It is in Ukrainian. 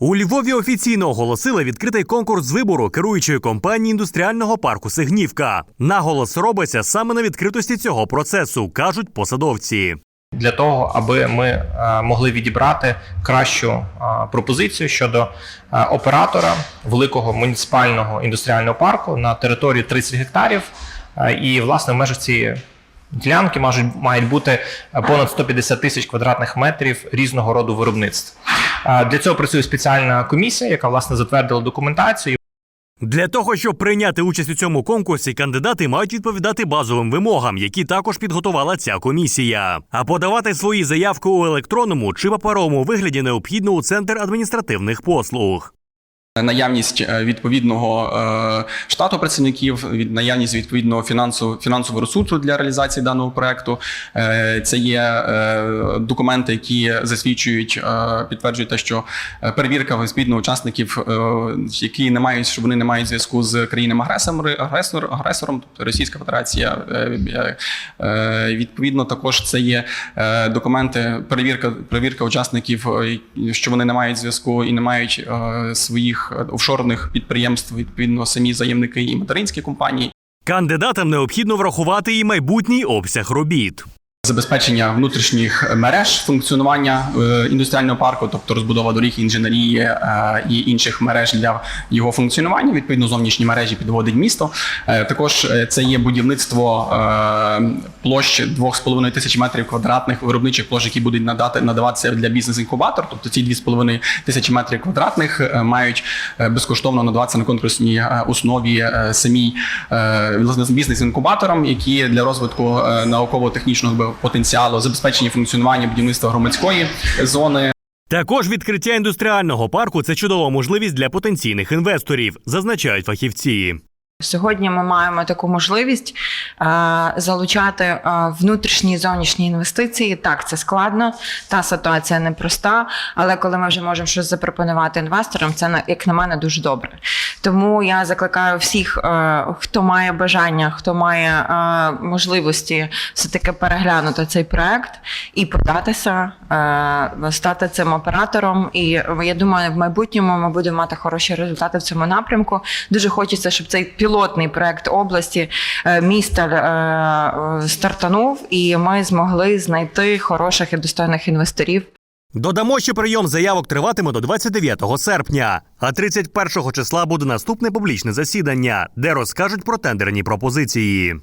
У Львові офіційно оголосили відкритий конкурс з вибору керуючої компанії індустріального парку Сигнівка. Наголос робиться саме на відкритості цього процесу, кажуть посадовці. для того, аби ми е, могли відібрати кращу е, пропозицію щодо е, оператора великого муніципального індустріального парку на території 30 гектарів. І власне в межах цієї ділянки мають, бути понад 150 тисяч квадратних метрів різного роду виробництв. Для цього працює спеціальна комісія, яка власне затвердила документацію. Для того, щоб прийняти участь у цьому конкурсі, кандидати мають відповідати базовим вимогам, які також підготувала ця комісія. А подавати свої заявки у електронному чи паперовому вигляді необхідно у центр адміністративних послуг. Наявність е, відповідного е, штату працівників, наявність відповідного фінансу, фінансового ресурсу для реалізації даного проекту. Е, Це є е, документи, які засвідчують, е, підтверджують те, що е, перевірка відповідно учасників, е, які не мають, що вони не мають зв'язку з країнами агресором, агресор, агресором, тобто Російська Федерація. е, е, е, Відповідно, також це є е, документи, перевірка, перевірка учасників, е, що вони не мають зв'язку і не мають е, своїх е, офшорних підприємств, відповідно, самі заємники і материнські компанії. Кандидатам необхідно врахувати і майбутній обсяг робіт. Забезпечення внутрішніх мереж функціонування е, індустріального парку, тобто розбудова доріг, інженерії е, і інших мереж для його функціонування. Відповідно, зовнішні мережі підводить місто. Е, Також це є будівництво площ 2,5 тисяч метрів квадратних виробничих площ, які будуть надати надаватися для бізнес-інкубатор. Тобто ці 2,5 тисячі метрів квадратних мають безкоштовно надаватися на конкурсній основі самій бізнес-інкубаторам, які для розвитку науково-технічного потенціалу, забезпечення функціонування будівництва громадської зони. Також відкриття індустріального парку це чудова можливість для потенційних інвесторів, зазначають фахівці. Сьогодні ми маємо таку можливість е, залучати е, внутрішні і зовнішні інвестиції. Так, це складно, та ситуація непроста, але коли ми вже можемо щось запропонувати інвесторам, це на- як на мене дуже добре. Тому я закликаю всіх, е, хто має бажання, хто має е, можливості все таки переглянути цей проект і податися, е, стати цим оператором. І я думаю, в майбутньому ми будемо мати хороші результати в цьому напрямку. Дуже хочеться, щоб цей пілотний проект області міста стартанув, і ми змогли знайти хороших і достойних інвесторів. Додамо, що прийом заявок триватиме до 29 серпня, а 31 числа буде наступне публічне засідання, де розкажуть про тендерні пропозиції.